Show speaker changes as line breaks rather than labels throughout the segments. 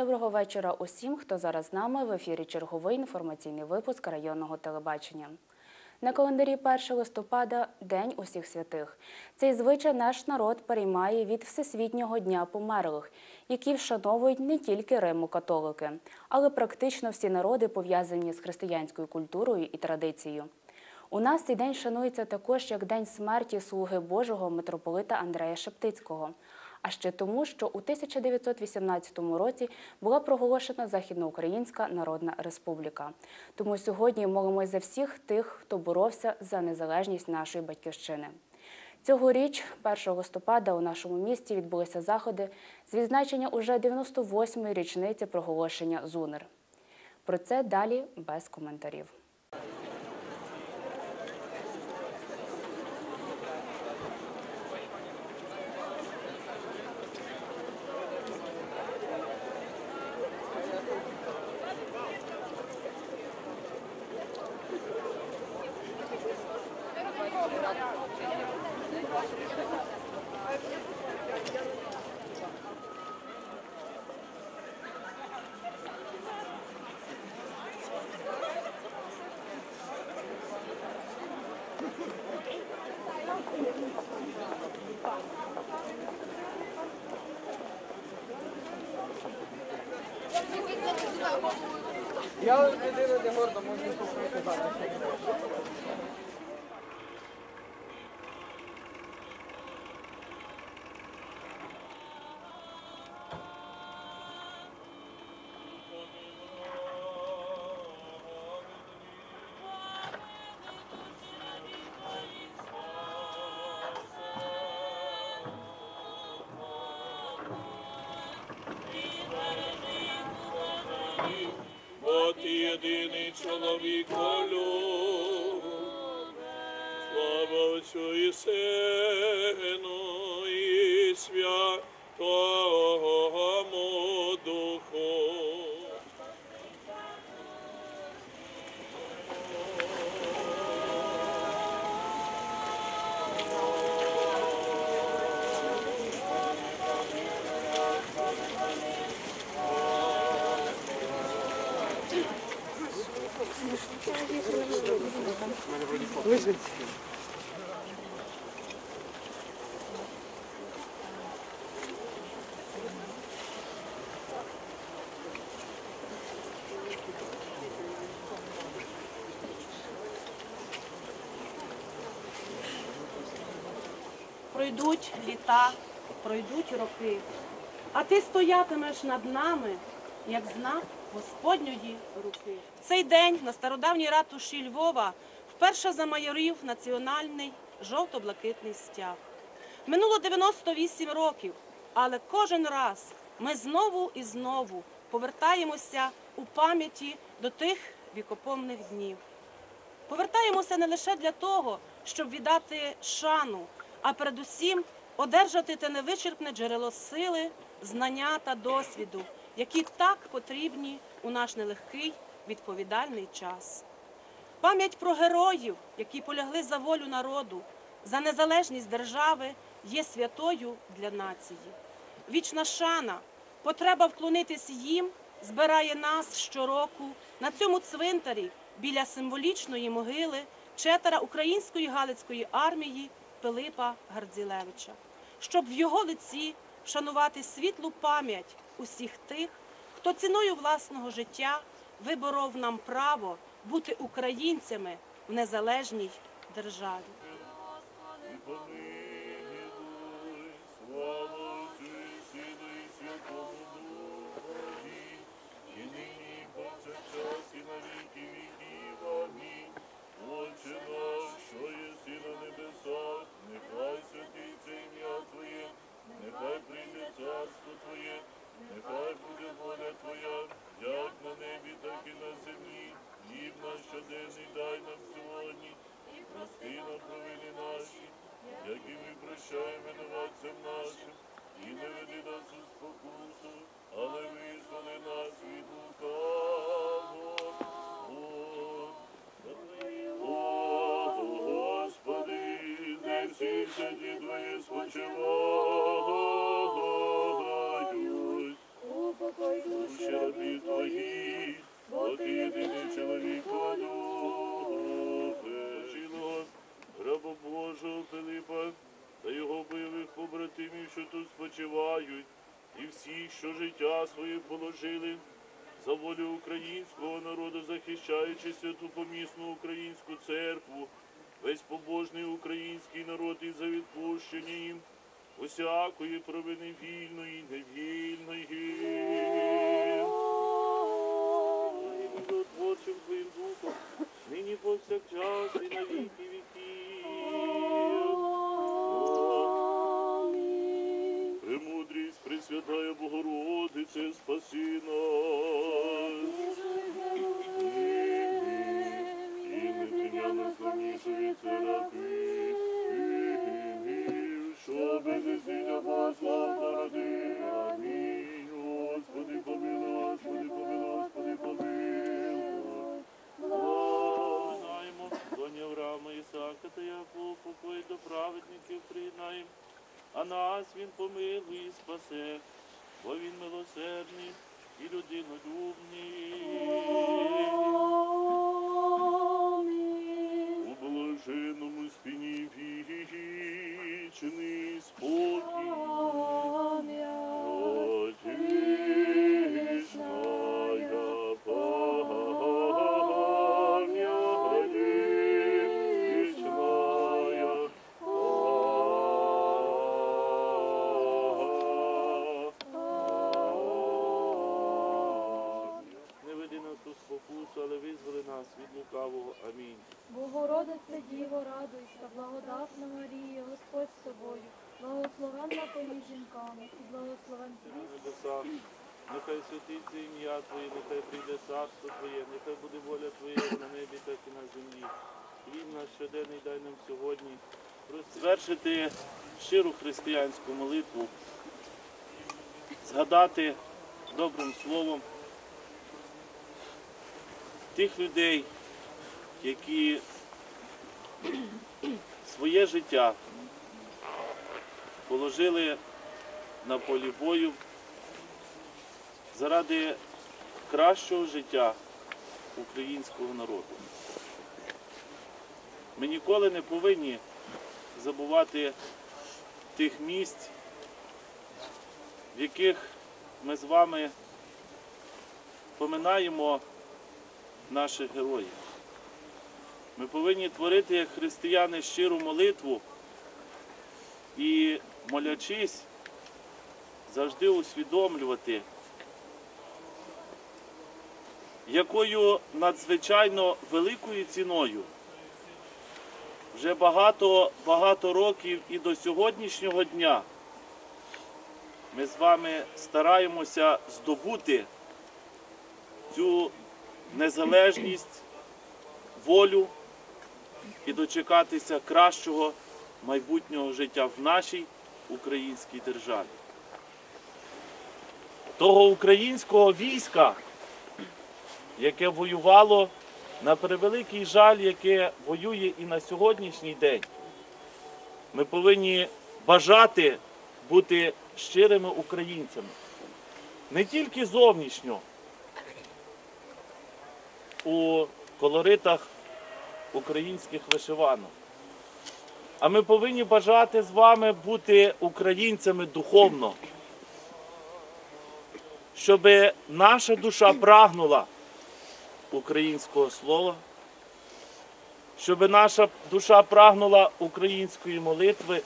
Доброго вечора усім, хто зараз з нами в ефірі черговий інформаційний випуск районного телебачення. На календарі 1 листопада День усіх святих. Цей звичай наш народ переймає від Всесвітнього дня померлих, які вшановують не тільки римо-католики, але практично всі народи пов'язані з християнською культурою і традицією. У нас цей день шанується також як День смерті слуги Божого митрополита Андрея Шептицького. А ще тому, що у 1918 році була проголошена Західноукраїнська Народна Республіка. Тому сьогодні молимось за всіх тих, хто боровся за незалежність нашої батьківщини. Цьогоріч, 1 листопада, у нашому місті відбулися заходи з відзначення уже 98-ї річниці проголошення ЗУНР. Про це далі без коментарів.
Я людина не горда, можу купити зараз.
Бо ти єдиний чоловік волю, слава Отцю і Сину
Пройдуть літа, пройдуть роки, а ти стоятимеш над нами, як знак Господньої руки. В цей день на стародавній ратуші Львова вперше замайорів національний жовто-блакитний стяг. Минуло 98 років, але кожен раз ми знову і знову повертаємося у пам'яті до тих вікопомних днів. Повертаємося не лише для того, щоб віддати шану, а передусім одержати те невичерпне джерело сили, знання та досвіду, які так потрібні у наш нелегкий відповідальний час. Пам'ять про героїв, які полягли за волю народу, за незалежність держави, є святою для нації. Вічна шана, потреба вклонитись їм збирає нас щороку на цьому цвинтарі біля символічної могили четера української галицької армії Пилипа Гардзілевича, щоб в його лиці вшанувати світлу пам'ять усіх тих, хто ціною власного життя виборов нам право бути українцями в незалежній державі.
сиді спочивають. Упокой душі рабі твої, бо ти єдиний раба Божого Филипа та його бойових побратимів, що тут спочивають, і всіх, що життя своє положили. За волю українського народу захищаючи святу помісну українську церкву весь побожний український народ і за відпущення їм усякої провини вільної, невільної. Творчим твоїм духом, нині повсякчас і на віки віків. Премудрість, Пресвятая Богородице, спаси нас. Нас він помилує і спасе, бо він милосердний і людинолюбний. Звершити щиру християнську молитву, згадати добрим словом тих людей, які своє життя положили на полі бою заради кращого життя українського народу. Ми ніколи не повинні забувати тих місць, в яких ми з вами поминаємо наших героїв. Ми повинні творити як християни щиру молитву і, молячись, завжди усвідомлювати, якою надзвичайно великою ціною вже багато багато років і до сьогоднішнього дня ми з вами стараємося здобути цю незалежність, волю і дочекатися кращого майбутнього життя в нашій українській державі. Того українського війська, яке воювало на превеликий жаль, яке воює і на сьогоднішній день. Ми повинні бажати бути щирими українцями. Не тільки зовнішньо у колоритах українських вишиванок. А ми повинні бажати з вами бути українцями духовно, щоб наша душа прагнула українського слова, щоб наша душа прагнула української молитви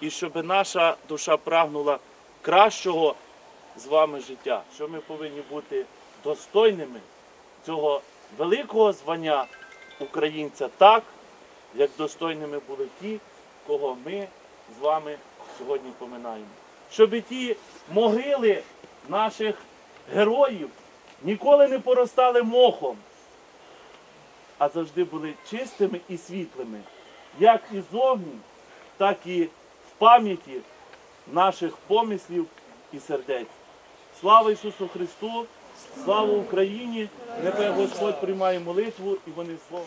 і щоб наша душа прагнула кращого з вами життя, що ми повинні бути достойними цього великого звання українця так, як достойними були ті, кого ми з вами сьогодні поминаємо. Щоб ті могили наших героїв ніколи не поростали мохом, а завжди були чистими і світлими, як і зовні, так і в пам'яті наших помислів і сердець. Слава Ісусу Христу! Слава Україні! Нехай Господь приймає молитву і вони слово.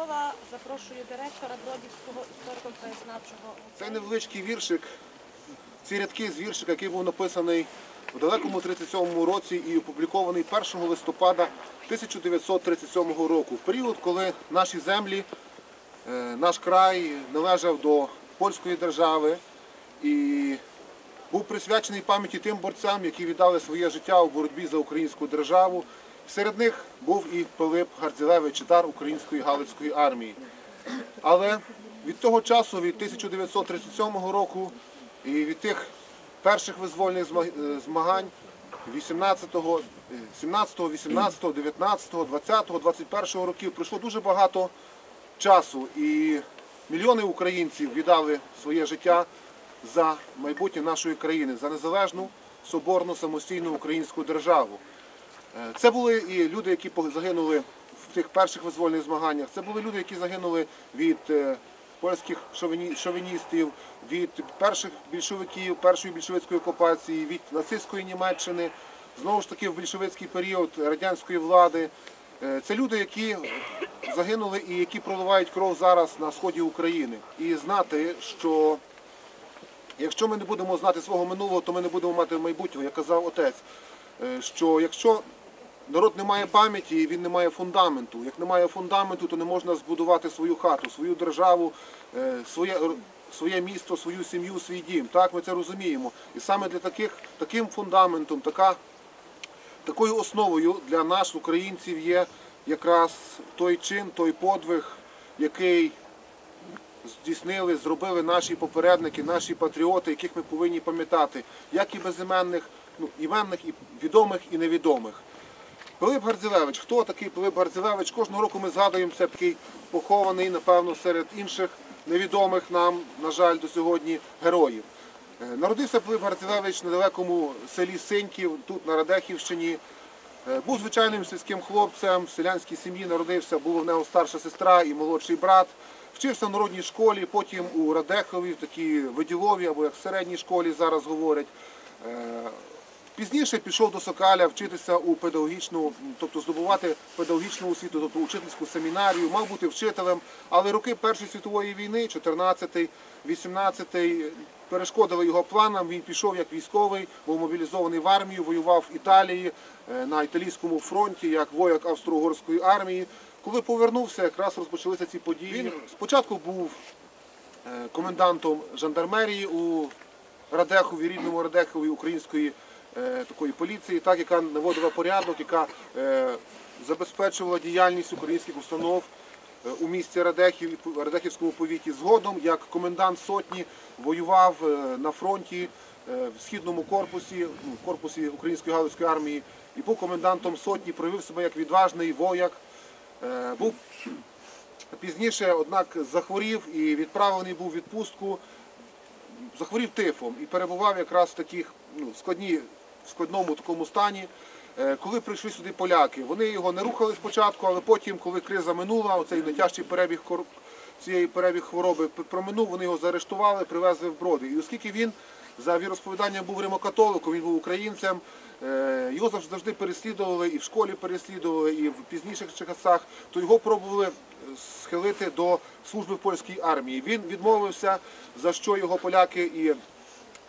Слова запрошую директора Бродівського історико-краєзнавчого
Цей невеличкий віршик, ці рядки з віршика, який був написаний у далекому 37-му році і опублікований 1 листопада 1937 року, в період, коли наші землі, е, наш край належав до польської держави і був присвячений пам'яті тим борцям, які віддали своє життя у боротьбі за українську державу. Серед них був і Пилип Гардзілевич, читар української Галицької армії. Але від того часу, від 1937 року і від тих перших визвольних е, змагань 18, е, 17, 18, 19, 20, 21 років пройшло дуже багато часу і мільйони українців віддали своє життя за майбутнє нашої країни, за незалежну, соборну, самостійну українську державу. Е, Це були і люди, які загинули в тих перших визвольних змаганнях. Це були люди, які загинули від е, польських шовіністів, від перших більшовиків, першої більшовицької окупації, від нацистської Німеччини, знову ж таки в більшовицький період радянської влади. Е, Це люди, які загинули і які проливають кров зараз на сході України. І знати, що Якщо ми не будемо знати свого минулого, то ми не будемо мати майбутнього, як казав отець. Що якщо народ не має пам'яті, він не має фундаменту. Як немає фундаменту, то не можна збудувати свою хату, свою державу, е, своє, своє місто, свою сім'ю, свій дім. Так, ми це розуміємо. І саме для таких, таким фундаментом, така, такою основою для нас, українців, є якраз той чин, той подвиг, який здійснили, зробили наші попередники, наші патріоти, яких ми повинні пам'ятати, як і безіменних, ну, іменних, і відомих і невідомих. Пилип Гардзілевич, хто такий Пилип Гардзілевич? Кожного року ми згадуємо це такий похований, напевно, серед інших невідомих нам, на жаль, до сьогодні героїв. Е, Народився Пилип Гардзілевич на далекому селі Синьків, тут на Радехівщині. Е, Був звичайним сільським хлопцем, в селянській сім'ї народився, була в нього старша сестра і молодший брат. Вчився в народній школі, потім у Радехові, в такій виділові, або як в середній школі зараз говорять. Пізніше пішов до Сокаля вчитися у педагогічну, тобто здобувати педагогічну освіту, тобто учительську семінарію, мав бути вчителем, але роки Першої світової війни, 14-й, 18-й, перешкодили його планам. Він пішов як військовий, був мобілізований в армію, воював в Італії е, на італійському фронті, як вояк Австро-Угорської армії. Коли повернувся, якраз розпочалися ці події. Він спочатку був е, комендантом жандармерії у Радехові, рідному Радехові української такої поліції, так, яка наводила порядок, яка е, забезпечувала діяльність українських установ е, у місті Радехів, Радехівському повіті. Згодом, як комендант сотні, воював е, на фронті е, в східному корпусі, ну, в корпусі Української галицької армії, і був комендантом сотні, проявив себе як відважний вояк. Е, Був пізніше, однак, захворів і відправлений був у відпустку захворів тифом і перебував якраз в таких ну, складні, в складному такому стані. Е, Коли прийшли сюди поляки, вони його не рухали спочатку, але потім, коли криза минула, оцей найтяжчий перебіг цієї перебіг хвороби проминув, вони його заарештували, привезли в броди. І оскільки він за віросповіданням був римокатоликом, він був українцем, е, його завжди, завжди переслідували і в школі переслідували, і в пізніших часах, то його пробували е, схилити до служби в польській армії. Він відмовився, за що його поляки і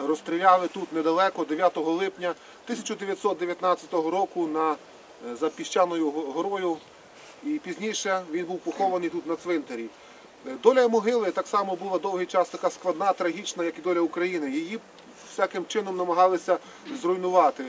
розстріляли тут недалеко, 9 липня 1919 року на, е, за піщаною горою. І пізніше він був похований тут на цвинтарі. Е, Доля могили так само була довгий час така складна, трагічна, як і доля України. Її всяким чином намагалися зруйнувати.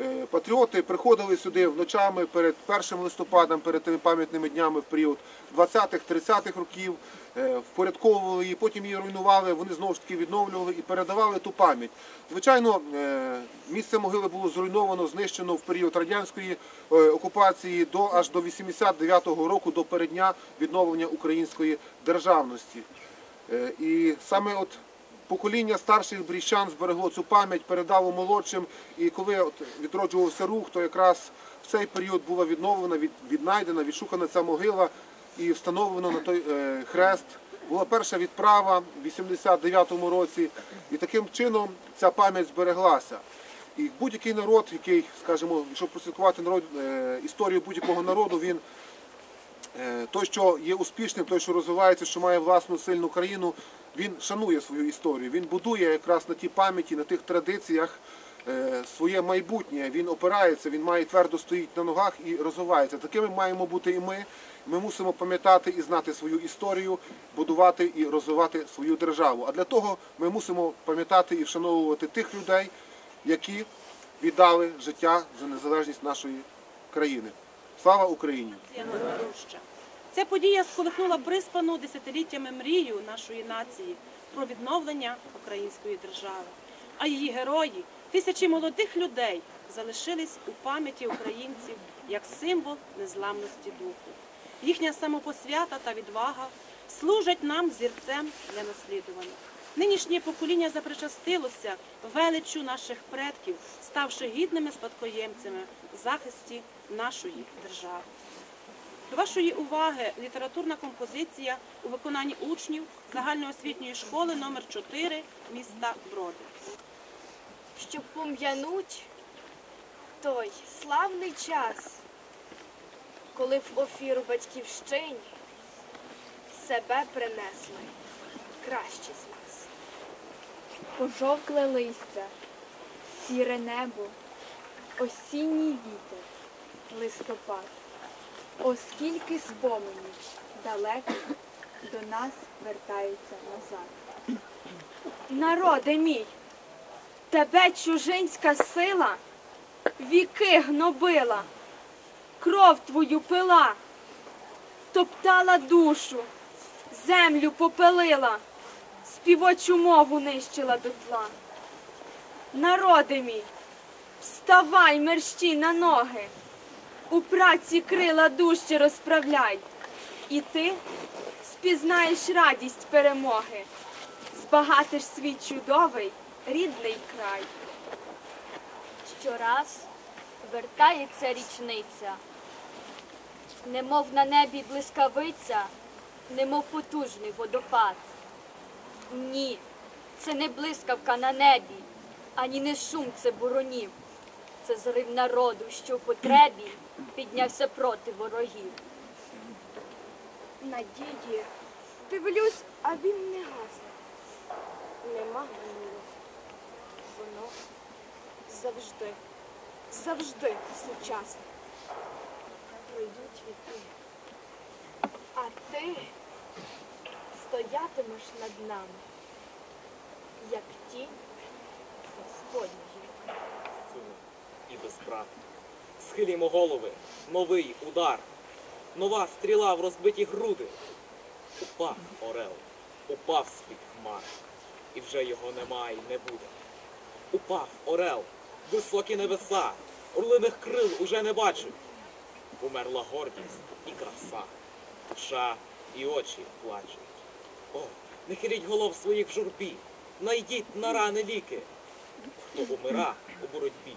Е, Патріоти приходили сюди вночами перед 1 листопадом, перед тими пам'ятними днями в період 20-х, 30-х років, е, впорядковували її, потім її руйнували, вони знову ж таки відновлювали і передавали ту пам'ять. Звичайно, е, місце могили було зруйновано, знищено в період радянської окупації до аж до 89-го року, до переддня відновлення української державності. І саме от покоління старших бріщан зберегло цю пам'ять, передало молодшим. І коли відроджувався рух, то якраз в цей період була відновлена, від, віднайдена, відшукана ця могила і встановлено на той е, хрест. Була перша відправа в 89-му році, і таким чином ця пам'ять збереглася. І будь-який народ, який, скажімо, щоб прослідкувати народ, е, історію будь-якого народу, він Е, Той, що є успішним, той, що розвивається, що має власну сильну країну, він шанує свою історію. Він будує якраз на тій пам'яті, на тих традиціях е, своє майбутнє. Він опирається, він має твердо стоїть на ногах і розвивається. Такими маємо бути і ми. Ми мусимо пам'ятати і знати свою історію, будувати і розвивати свою державу. А для того ми мусимо пам'ятати і вшановувати тих людей, які віддали життя за незалежність нашої країни. Слава Україні!
Ця подія сколихнула приспану десятиліттями мрію нашої нації про відновлення української держави. А її герої, тисячі молодих людей, залишились у пам'яті українців як символ незламності духу. Їхня самопосвята та відвага служать нам зірцем для наслідування. Нинішнє покоління запричастилося величу наших предків, ставши гідними спадкоємцями в захисті нашої держави. До вашої уваги літературна композиція у виконанні учнів загальноосвітньої школи номер 4 міста Броди.
щоб пом'януть той славний час, коли в офіру батьківщині себе принесли кращі з нас.
Пожовкле листя, сіре небо, осінній вітер, листопад. Оскільки споменів далеких до нас вертаються назад.
Народе мій, тебе чужинська сила віки гнобила, кров твою пила, топтала душу, землю попелила, співочу мову нищила дотла. Народи мій, вставай мерщій на ноги, у праці крила дужче розправляй, і ти спізнаєш радість перемоги збагатиш свій чудовий рідний край.
Щораз вертається річниця, немов на небі блискавиця, немов потужний водопад. Ні, це не блискавка на небі, ані не шум це буронів. Це зрив народу, що в потребі піднявся проти ворогів.
Надії, дивлюсь, а він не гасне. Нема гнилу. Воно завжди, завжди сучасне. Пройдуть віки. А ти стоятимеш над нами, як тінь Господньої.
І без брата. Схилімо голови, новий удар, нова стріла в розбиті груди. Упав орел, упав з-під хмар, і вже його немає й не буде. Упав орел, високі небеса, орлиних крил уже не бачу. Умерла гордість і краса, душа і очі плачуть. О, не хиліть голов своїх в журбі, найдіть на рани ліки. Хто умира у боротьбі,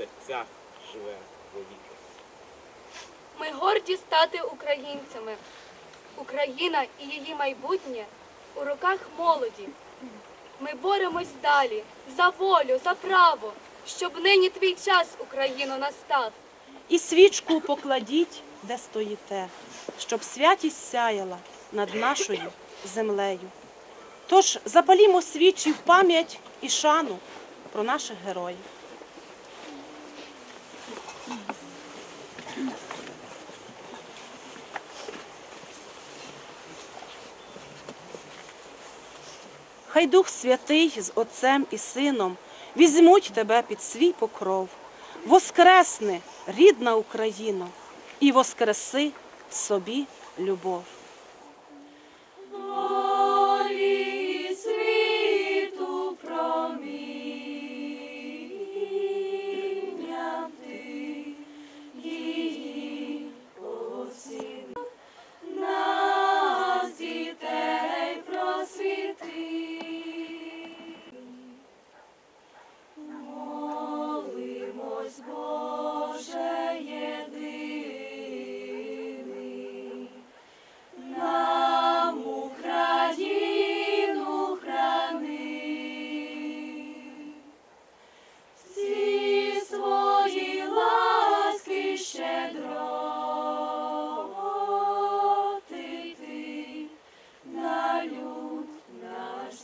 серцях живе вовіки.
Ми горді стати українцями. Україна і її майбутнє у руках молоді. Ми боремось далі за волю, за право, щоб нині твій час, Україно, настав.
І свічку покладіть, де стоїте, щоб святість сяяла над нашою землею. Тож запалімо свічі в пам'ять і шану про наших героїв. Хай Дух Святий з Отцем і Сином візьмуть тебе під свій покров. Воскресни, рідна Україно, і воскреси собі любов. salut, naș